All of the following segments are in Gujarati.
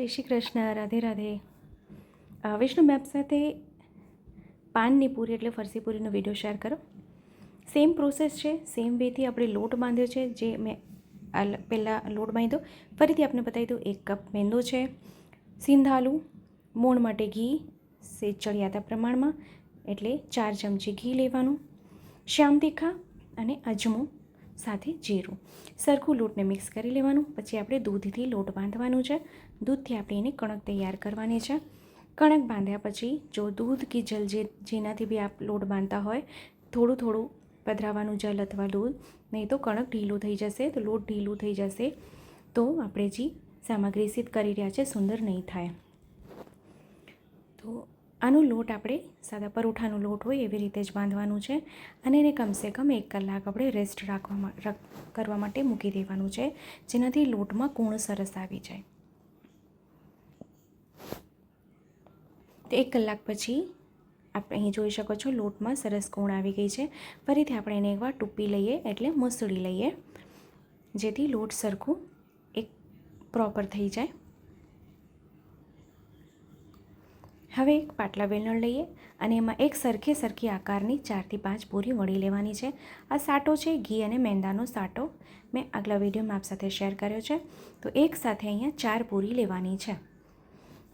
જય શ્રી કૃષ્ણ, રાધે રાધે. વિષ્ણુ મેપ સાથે પાનની પૂરી એટલે ફરસી પૂરીનો વીડિયો શેર કરો. સેમ પ્રોસેસ છે સેમ વેથી આપણે લોટ બાંધ્યો છે, જે મેં પહેલાં લોટ બાંધ્યો. ફરીથી આપને બતાવી દઉં, એક કપ મેંદો છે, સિંધાલું, મોણ માટે ઘી સે ચડિયાતા પ્રમાણમાં, એટલે ચાર ચમચી ઘી લેવાનું, શ્યામ તીખા અને અજમો સાથે જીરું. સરખું લોટને મિક્સ કરી લેવાનું, પછી આપણે દૂધથી લોટ બાંધવાનું છે. દૂધથી આપણે એને કણક તૈયાર કરવાની છે. કણક બાંધ્યા પછી જો દૂધ કે જલ જે જેનાથી બી આપ લોટ બાંધતા હોય, થોડું થોડું પધરાવાનું જલ અથવા દૂધ, નહીં તો કણક ઢીલું થઈ જશે, તો લોટ ઢીલું થઈ જશે. તો આપણે જે સામગ્રી સિદ્ધ કરી રહ્યા છે, સુંદર નહીં થાય. તો આનો લોટ આપણે સાદા પરોઠાનો લોટ હોય એવી રીતે જ બાંધવાનું છે અને એને કમસે કમ એક કલાક આપણે રેસ્ટ રાખવા રાખ- કરવા માટે મૂકી દેવાનું છે, જેનાથી લોટમાં કૂણ સરસ આવી જાય. તો એક કલાક પછી આપણે અહીં જોઈ શકો છો, લોટમાં સરસ ગુણ આવી ગઈ છે. ફરીથી આપણે એને એકવાર ટૂંપી લઈએ એટલે મસળી લઈએ, જેથી લોટ સરખું એક પ્રોપર થઈ જાય. હવે એક પાટલા વેલણ લઈએ અને એમાં એક સરખે સરખી આકારની ચારથી પાંચ પૂરી વળી લેવાની છે. આ સાટો છે, ઘી અને મેંદાનો સાટો. મેં આગલા વિડીયોમાં આપ સાથે શેર કર્યો છે. તો એક સાથે અહીંયા ચાર પૂરી લેવાની છે.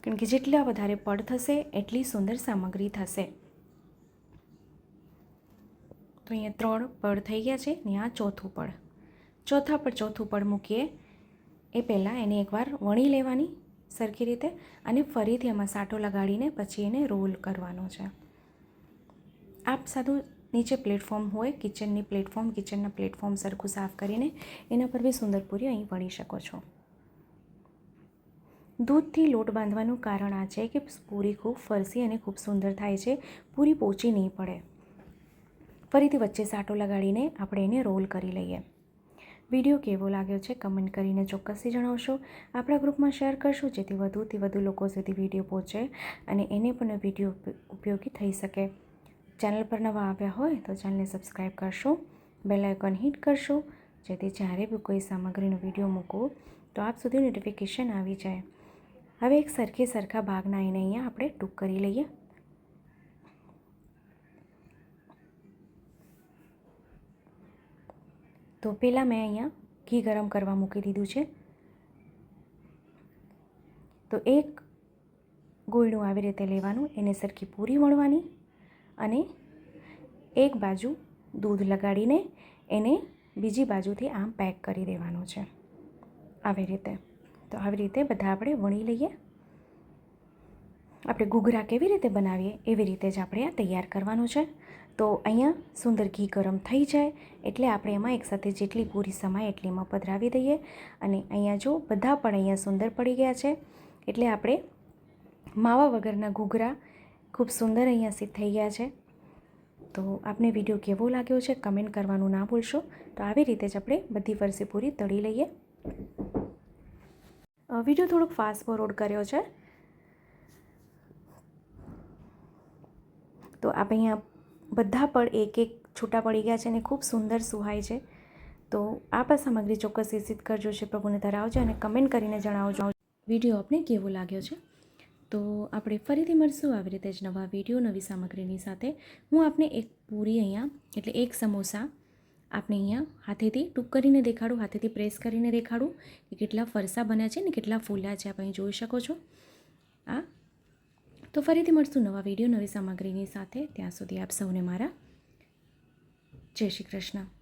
કારણ કે જેટલા વધારે પડ થશે, એટલી સુંદર સામગ્રી થશે. તો અહીંયા ત્રણ પડ થઈ ગયા છે ને આ ચોથું પડ. ચોથા પર ચોથું પડ મૂકીએ. એ પહેલાં એને એકવાર વણી લેવાની સરખી રીતે અને ફરીથી એમાં સાટો લગાડીને પછી એને રોલ કરવાનો છે. આપ સાદું નીચે પ્લેટફોર્મ હોય, કિચનની પ્લેટફોર્મ, કિચનના પ્લેટફોર્મ સરખું સાફ કરીને એના પર બી સુંદર પૂરી અહીં વણી શકો છો. દૂધથી લોટ બાંધવાનું કારણ આ છે કે પૂરી ખૂબ ફરસી અને ખૂબ સુંદર થાય છે, પૂરી પોચી નહીં પડે. ફરીથી વચ્ચે સાટો લગાડીને આપણે એને રોલ કરી લઈએ. વીડિયો કેવો લાગ્યો છે કમેન્ટ કરીને ચોક્કસથી જણાવશો. આપણા ગ્રુપમાં શેર કરશો જેથી વધુથી વધુ લોકો સુધી વીડિયો પહોંચે અને એને પણ વીડિયો ઉપ- ઉપયોગી થઈ શકે. ચેનલ પર નવા આવ્યા હોય તો ચેનલને સબસ્ક્રાઈબ કરશો, બેલ આઇકોન હિટ કરશો, જેથી જ્યારે બી કોઈ સામગ્રીનો વીડિયો મૂકું તો આપ સુધી નોટિફિકેશન આવી જાય. હવે એક સરખે સરખા ભાગના એને અહીંયા આપણે ટૂંક કરી લઈએ. તો પહેલાં મેં અહીંયા ઘી ગરમ કરવા મૂકી દીધું છે. તો એક ગોળનું આવી રીતે લેવાનું, એને સરખી પૂરી વણવાની અને એક બાજુ દૂધ લગાડીને એને બીજી બાજુથી આમ પેક કરી દેવાનું છે. આવી રીતે. તો આવી રીતે બધા આપણે વણી લઈએ. આપણે ઘૂઘરા કેવી રીતે બનાવીએ એવી રીતે જ આપણે આ તૈયાર કરવાનું છે. તો અહીંયા સુંદર ઘી ગરમ થઈ જાય એટલે આપણે એમાં એકસાથે જેટલી પૂરી સમાય એટલીમાં પધરાવી દઈએ. અને અહીંયા જો બધા પણ અહીંયા સુંદર પડી ગયા છે એટલે આપણે માવા વગરના ઘૂઘરા ખૂબ સુંદર અહીંયા સિદ્ધ થઈ ગયા છે. તો આપને વીડિયો કેવો લાગ્યો છે કમેન્ટ કરવાનું ના ભૂલશો. તો આવી રીતે જ આપણે બધી ફરસી પૂરી તળી લઈએ. વીડિયો થોડોક ફાસ્ટ ફોરવર્ડ કર્યો છે. તો આપણે અહીંયા બધા પણ એક એક છૂટા પડી ગયા છે અને ખૂબ સુંદર સુહાય છે. તો આ પણ સામગ્રી ચોક્કસ વિસિત કરજો છે પ્રભુને ધરાવજો અને કમેન્ટ કરીને જણાવજો. વીડિયો આપને કેવો લાગ્યો છે? તો આપણે ફરીથી મળશું આવી રીતે જ નવા વીડિયો, નવી સામગ્રીની સાથે. હું આપને એક પૂરી અહીંયા, એટલે એક સમોસા આપણે અહીંયા હાથેથી ટૂંક કરીને દેખાડું, હાથેથી પ્રેસ કરીને દેખાડું કે કેટલા ફરસા બન્યા છે ને કેટલા ફૂલ્યા છે આપ અહીં જોઈ શકો છો. આ. તો ફરીથી મળશું નવા વીડિયો, નવી સામગ્રીની સાથે. ત્યાં સુધી આપ સૌને મારા જય શ્રી કૃષ્ણ.